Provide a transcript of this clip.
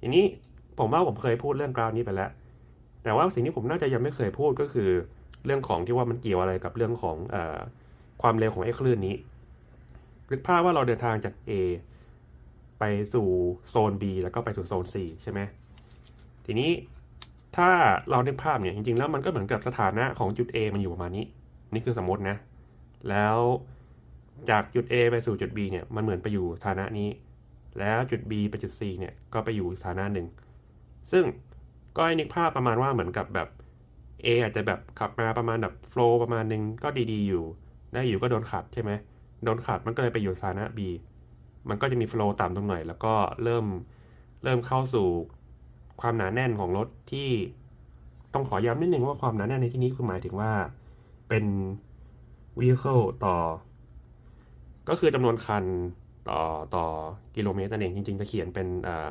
ทีนี้ผมว่าผมเคยพูดเรื่องกราฟนี้ไปแล้ว แต่ว่าสิ่งที่ผมน่าจะยังไม่เคยพูดก็คือ เรื่องของที่ว่ามันเกี่ยวอะไรกับเรื่องของออความเร็วของไอ้คลื่นนี้นึกภาพว่าเราเดินทางจาก A ไปสู่โซน B แล้วก็ไปสู่โซน C ใช่ไหมทีนี้ถ้าเรานึกภาพเนี่ยจริงๆ แล้วมันก็เหมือนกับสถานะของจุด A มันอยู่ประมาณนี้ นี่คือสมมตินะ แล้วจากจุด A ไปสู่จุด B เนี่ยมันเหมือนไปอยู่สถานะนี้ แล้วจุด B ไปจุด C เนี่ยก็ไปอยู่สถานะหนึ่ง ซึ่งก็ให้นึกภาพประมาณว่าเหมือนกับแบบ A อาจจะแบบขับมาประมาณแบบโฟล์ประมาณหนึ่งก็ดีๆอยู่ ได้อยู่ก็โดนขัดใช่ไหมโดนขัดมันก็เลยไปอยู่สถานะ B มันก็จะมีโฟล์ต่ำตรงหน่อย แล้วก็เริ่มเริ่มเข้าสู่ความหนาแน่นของรถที่ต้องขอย้ำนิดนึงว่าความหนาแน่นในที่นี้คือหมายถึงว่าเป็น vehicle ต่อ ก็คือจำนวนคัน ต่อต่อกิโลเมตรนั่นเองจริงๆจะเขียนเป็นอ่า